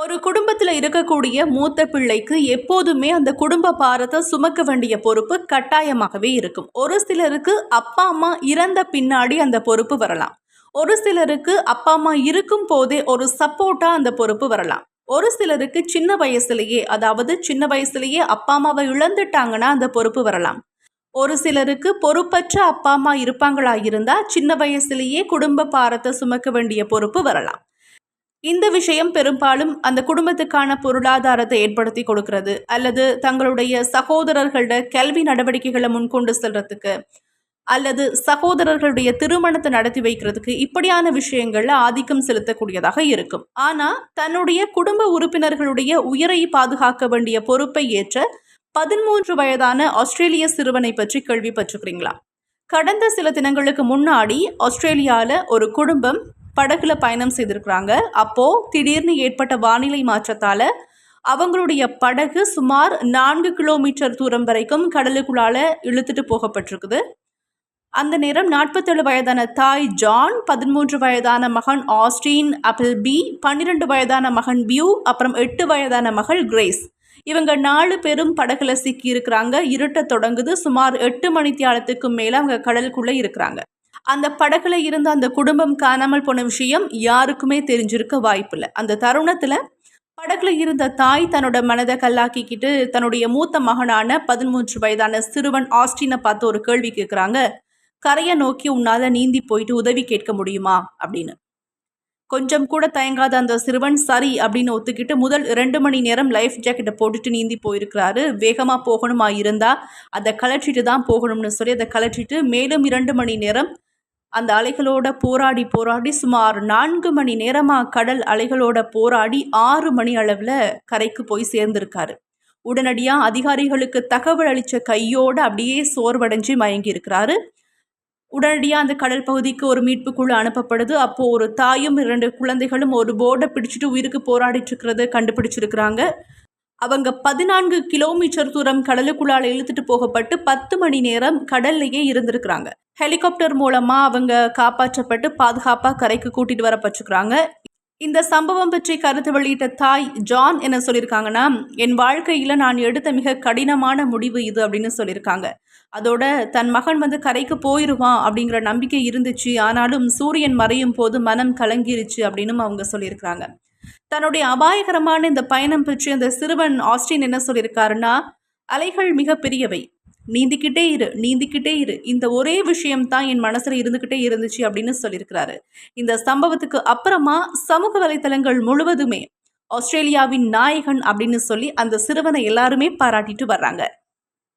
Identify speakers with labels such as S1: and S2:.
S1: ஒரு குடும்பத்தில் இருக்கக்கூடிய மூத்த பிள்ளைக்கு எப்போதுமே அந்த குடும்ப பாரத்தை சுமக்க வேண்டிய பொறுப்பு கட்டாயமாகவே இருக்கும். ஒரு சிலருக்கு அப்பா அம்மா இறந்த பின்னாடி அந்த பொறுப்பு வரலாம். ஒரு சிலருக்கு அப்பா அம்மா இருக்கும் போதே ஒரு சப்போர்ட்டா அந்த பொறுப்பு வரலாம். ஒரு சிலருக்கு சின்ன வயசுலேயே அதாவது சின்ன வயசுலேயே அப்பா அம்மாவை இழந்துட்டாங்கன்னா அந்த பொறுப்பு வரலாம். ஒரு சிலருக்கு பொறுப்பற்ற அப்பா அம்மா இருப்பாங்களா இருந்தால் சின்ன வயசுலேயே குடும்ப பாரத்தை சுமக்க வேண்டிய பொறுப்பு வரலாம். இந்த விஷயம் பெரும்பாலும் அந்த குடும்பத்துக்கான பொருளாதாரத்தை ஏற்படுத்தி கொடுக்கறது. அல்லது தங்களுடைய சகோதரர்களோட கல்வி நடவடிக்கைகளை முன்கொண்டு செல்றதுக்கு அல்லது சகோதரர்களுடைய திருமணத்தை நடத்தி வைக்கிறதுக்கு இப்படியான விஷயங்கள்ல ஆதிக்கம் செலுத்தக்கூடியதாக இருக்கும். ஆனா தன்னுடைய குடும்ப உறுப்பினர்களுடைய உயிரை பாதுகாக்க வேண்டிய பொறுப்பை ஏற்ற பதிமூன்று வயதான ஆஸ்திரேலிய சிறுவனை பற்றி கேள்விப்பட்டிருக்கிறீங்களா கடந்த சில தினங்களுக்கு முன்னாடி ஆஸ்திரேலியாவில் ஒரு குடும்பம் படகுல பயணம் செய்திருக்கிறாங்க. அப்போது திடீர்னு ஏற்பட்ட வானிலை மாற்றத்தால் அவங்களுடைய படகு சுமார் நான்கு கிலோமீட்டர் தூரம் வரைக்கும் கடலுக்குள்ளால இழுத்துட்டு போகப்பட்டிருக்குது. அந்த நேரம் நாற்பத்தேழு வயதான தாய் ஜான் பதிமூன்று வயதான மகன் ஆஸ்டின் அப்பிள் பி பன்னிரெண்டு வயதான மகன் பியூ அப்புறம் எட்டு வயதான மகள் கிரேஸ். இவங்க நாலு பேரும் படகுல சிக்கி இருக்கிறாங்க இருட்ட தொடங்குது. சுமார் எட்டு மணி தியாலத்துக்கு மேலே அவங்க கடலுக்குள்ளே இருக்கிறாங்க. அந்த படகுல இருந்த அந்த குடும்பம் காணாமல் போன விஷயம் யாருக்குமே தெரிஞ்சிருக்க வாய்ப்பில்லை. அந்த தருணத்தில் படகுல இருந்த தாய் தன்னோட மனதை கல்லாக்கிக்கிட்டு தன்னுடைய மூத்த மகனான பதிமூன்று வயதான சிறுவன் ஆஸ்டினை பார்த்து ஒரு கேள்வி கேட்குறாங்க கரையை நோக்கி உன்னால் நீந்தி போயிட்டு உதவி கேட்க முடியுமா? அப்படின்னு. கொஞ்சம் கூட தயங்காத அந்த சிறுவன் சரி அப்படின்னு ஒத்துக்கிட்டு முதல் ரெண்டு மணி நேரம் லைஃப் ஜாக்கெட்டை போட்டுட்டு நீந்தி போயிருக்கிறாரு. வேகமாக போகணுமா இருந்தால் அதை கலற்றிட்டு தான் போகணும்னு சொல்லி அதை கலற்றிட்டு மேலும் இரண்டு மணி நேரம் அந்த அலைகளோட போராடி போராடி சுமார் நான்கு மணி நேரமாக கடல் அலைகளோட போராடி ஆறு மணி அளவில் கரைக்கு போய் சேர்ந்திருக்காரு. உடனடியாக அதிகாரிகளுக்கு தகவல் அளித்த கையோடு அப்படியே சோர்வடைஞ்சு மயங்கி இருக்கிறாரு. உடனடியாக அந்த கடல் பகுதிக்கு ஒரு மீட்பு குழு அனுப்பப்படுது. அப்போது ஒரு தாயும் இரண்டு குழந்தைகளும் ஒரு போர்டை பிடிச்சிட்டு உயிருக்கு போராடிட்டு இருக்கிறத கண்டுபிடிச்சிருக்கிறாங்க. அவங்க பதினான்கு கிலோமீட்டர் தூரம் கடலுக்குள்ளால் இழுத்துட்டு போகப்பட்டு பத்து மணி நேரம் கடல்லையே இருந்திருக்கிறாங்க. ஹெலிகாப்டர் மூலமாக அவங்க காப்பாற்றப்பட்டு பாதுகாப்பாக கரைக்கு கூட்டிட்டு வரப்பட்டிருக்கிறாங்க இந்த சம்பவம் பற்றி கருத்து வெளியிட்ட தாய் ஜான் என்ன சொல்லியிருக்காங்கன்னா என் வாழ்க்கையில் நான் எடுத்த மிக கடினமான முடிவு இது அப்படின்னு சொல்லியிருக்காங்க அதோட தன் மகன் வந்து கரைக்கு போயிடுவான் அப்படிங்கிற நம்பிக்கை இருந்துச்சு. ஆனாலும் சூரியன் மறையும் போது மனம் கலங்கிருச்சு அப்படின்னு அவங்க சொல்லியிருக்கிறாங்க தன்னுடைய அபாயகரமான இந்த பயணம் பற்றி அந்த சிறுவன் ஆஸ்டின் என்ன சொல்லியிருக்காருன்னா அலைகள் மிக பெரியவை. நீந்திக்கிட்டே இரு நீந்திக்கிட்டே இரு. இந்த ஒரே விஷயம் தான் என் மனசில் இருந்துக்கிட்டே இருந்துச்சு அப்படின்னு சொல்லியிருக்கிறாரு. இந்த சம்பவத்துக்கு அப்புறமா சமூக வலைத்தளங்கள் முழுவதுமே ஆஸ்திரேலியாவின் நாயகன் அப்படின்னு சொல்லி அந்த சிறுவனை எல்லாருமே பாராட்டிட்டு வர்றாங்க.